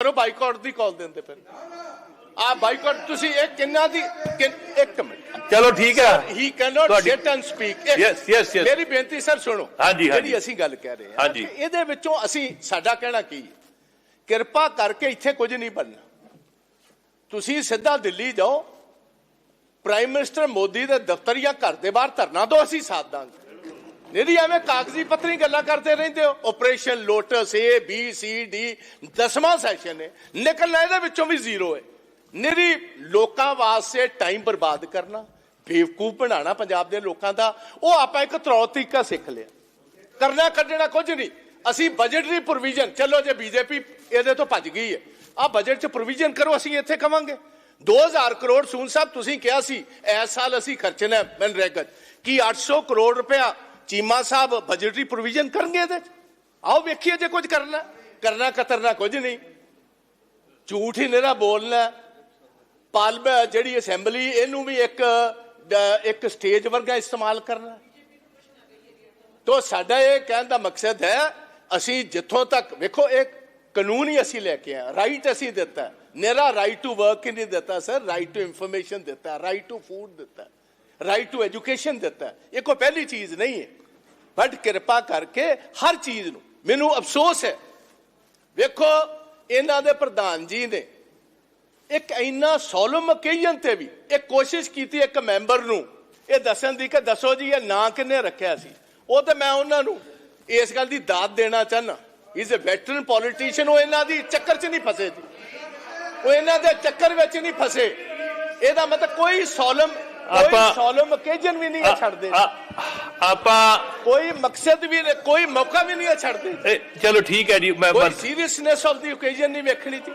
ਕਰੋ ਬਾਈਕਾਟ ਦੀ ਕਾਲ ਦਿੰਦੇ ਫਿਰ ਆ ਬਾਈਕਾਟ ਤੁਸੀਂ ਇਹ ਕਿੰਨਾ ਦੀ ਇੱਕ ਮਿੰਟ ਚਲੋ ਠੀਕ ਹੈ he cannot sit and speak Yes, yes, yes. ਮੇਰੀ ਬੇਨਤੀ ਸਰ ਸੁਣੋ ਹਾਂਜੀ, ਹਾਂਜੀ। ਜਿਹੜੀ ਅਸੀਂ ਗੱਲ ਕਹਿ ਰਹੇ ਹਾਂ। ਕਿ ਇਹਦੇ ਵਿੱਚੋਂ ਅਸੀਂ ਸਾਡਾ ਕਹਿਣਾ ਕੀ ਹੈ? ਕਿਰਪਾ ਕਰਕੇ ਇੱਥੇ ਕੁਝ ਨਹੀਂ ਬਣਨਾ ਤੁਸੀਂ ਸਿੱਧਾ ਦਿੱਲੀ ਜਾਓ ਪ੍ਰਾਈਮ ਮਿਨਿਸਟਰ ਮੋਦੀ ਦੇ ਦਫ਼ਤਰ ਜਾਂ ਘਰ ਦੇ ਬਾਹਰ ਧਰਨਾ ਦਿਓ ਅਸੀਂ ਸਾਥ ਦਾਂਗੇ ਨਹੀਂ ਐਵੇਂ ਕਾਗਜ਼ੀ ਪੱਤਰੀ ਗੱਲਾਂ ਕਰਦੇ ਰਹਿੰਦੇ ਹੋ। Operation lotus A B C D ਦਸਵਾਂ ਸੈਸ਼ਨ ਹੈ। ਨਿਕਲਣਾ ਇਹਦੇ ਵਿੱਚੋਂ ਵੀ ਜ਼ੀਰੋ ਹੈ। ਨਿਰੀ ਲੋਕਾਂ ਵਾਸਤੇ ਟਾਈਮ ਬਰਬਾਦ ਕਰਨਾ, ਬੇਵਕੂਫ ਬਣਾਉਣਾ ਪੰਜਾਬ ਦੇ ਲੋਕਾਂ ਦਾ, ਉਹ ਆਪਾਂ ਇੱਕ ਤਰੌ ਤਰੀਕਾ ਸਿੱਖ ਲਿਆ। ਕਰਨਾ ਕੱਢਣਾ ਕੁਝ ਨਹੀਂ। ਅਸੀਂ ਬਜਟਰੀ ਪ੍ਰੋਵੀਜ਼ਨ ਚਲੋ ਜੇ ਬੀਜੇਪੀ ਇਹਦੇ ਤੋਂ ਭੱਜ ਗਈ ਹੈ। ਆ ਬਜਟ 'ਚ ਪ੍ਰੋਵੀਜ਼ਨ ਕਰੋ, ਅਸੀਂ ਇੱਥੇ ਕਵਾਂਗੇ। 2000 ਕਰੋੜ ਸੂਨ ਸਾਹਿਬ, ਤੁਸੀਂ ਕਿਹਾ ਸੀ, ਇਸ ਸਾਲ ਅਸੀਂ ਖਰਚਣਾ ਹੈ ਮਨਰੇਗਾ 'ਚ। ਕੀ 800 ਕਰੋੜ ਰੁਪਇਆ ਚੀਮਾ ਸਾਹਿਬ ਬਜਟਰੀ ਪ੍ਰੋਵੀਜ਼ਨ ਕਰਨਗੇ ਇਹਦੇ 'ਚ? ਆਓ ਵੇਖੀਏ ਜੇ ਕੁਝ ਕਰਨਾ। ਕਰਨਾ ਕਤਰਨਾ ਕੁਝ ਨਹੀਂ। ਝੂਠ ਹੀ ਨੇਰਾ ਬੋਲਣਾ। ਪਾਰਲੀਮੈਂਟ ਜਿਹੜੀ ਅਸੈਂਬਲੀ ਇਹਨੂੰ ਵੀ ਇੱਕ ਇੱਕ ਸਟੇਜ ਵਰਗਾ ਇਸਤੇਮਾਲ ਕਰਨਾ। ਤੋ ਸਾਡਾ ਇਹ ਕਹਿਣ ਦਾ ਮਕਸਦ ਹੈ, ਅਸੀਂ ਜਿੱਥੋਂ ਤੱਕ, ਵੇਖੋ ਇੱਕ ਕਾਨੂੰਨ ਹੀ ਅਸੀਂ ਲੈ ਕੇ ਆਏ ਰਾਈਟ ਅਸੀਂ ਦਿੱਤਾ। ਮੇਰਾ ਰਾਈਟ ਟੂ ਵਰਕ ਹੀ ਨਹੀਂ ਦਿੱਤਾ ਸਰ ਰਾਈਟ ਟੂ ਇਨਫੋਰਮੇਸ਼ਨ ਦਿੱਤਾ ਰਾਈਟ ਟੂ ਫੂਡ ਦਿੱਤਾ। ਰਾਈਟ ਟੂ ਐਜੂਕੇਸ਼ਨ ਦਿੱਤਾ ਇਹ ਕੋਈ ਪਹਿਲੀ ਚੀਜ਼ ਨਹੀਂ ਹੈ। ਬਟ ਕਿਰਪਾ ਕਰਕੇ ਹਰ ਚੀਜ਼ ਨੂੰ। ਮੈਨੂੰ ਅਫਸੋਸ ਹੈ। ਵੇਖੋ, ਇਹਨਾਂ ਦੇ ਪ੍ਰਧਾਨ ਜੀ ਨੇ ਇੱਕ ਇੰਨਾ ਸੋਲਮ ਓਕੇਜਨ ਤੇ ਵੀ ਇਹ ਕੋਸ਼ਿਸ਼ ਕੀਤੀ ਇੱਕ ਮੈਂਬਰ ਨੂੰ। ਇਹ ਦੱਸਣ ਦੀ ਕਿ ਦੱਸੋ ਜੀ, ਇਹ ਨਾਂ ਕਿੰਨੇ ਰੱਖਿਆ ਸੀ? ਉਹ ਤੇ ਮੈਂ ਉਹਨਾਂ ਨੂੰ ਇਸ ਗੱਲ ਦੀ ਦਾਤ ਦੇਣਾ ਚਾਹਨਾ ਇਜ਼ ਅ ਵੈਟਰਨ ਪੋਲੀਟੀਸ਼ੀਅਨ ਉਹ ਇਹਨਾਂ ਦੀ ਚੱਕਰ 'ਚ ਨਹੀਂ ਫਸੇ ਜੀ। ਉਹ ਇਹਨਾਂ ਦੇ ਚੱਕਰ ਵਿੱਚ ਨਹੀਂ ਫਸੇ। ਇਹਦਾ ਮਤਲਬ ਕੋਈ ਸੋਲਮ ਆਪਾਂ- ਸੋਲਮ ਓਕੇਜਨ ਵੀ ਨਹੀਂ ਇਹ ਛੱਡਦੇ। ਆ- ਆਪਾਂ ਕੋਈ ਮਕਸਦ ਵੀ ਨਹੀਂ ਕੋਈ ਮੌਕਾ ਵੀ ਨਹੀਂ ਇਹ ਛੱਡਦੇ। ਚਲੋ ਠੀਕ ਹੈ ਜੀ ਮੈਂ ਬਸ ਸੀਰੀਅਸਨੈਸ ਆਫ ਦੀ ਓਕੇਜਨ ਨਹੀਂ ਵੇਖਣੀ ਸੀ।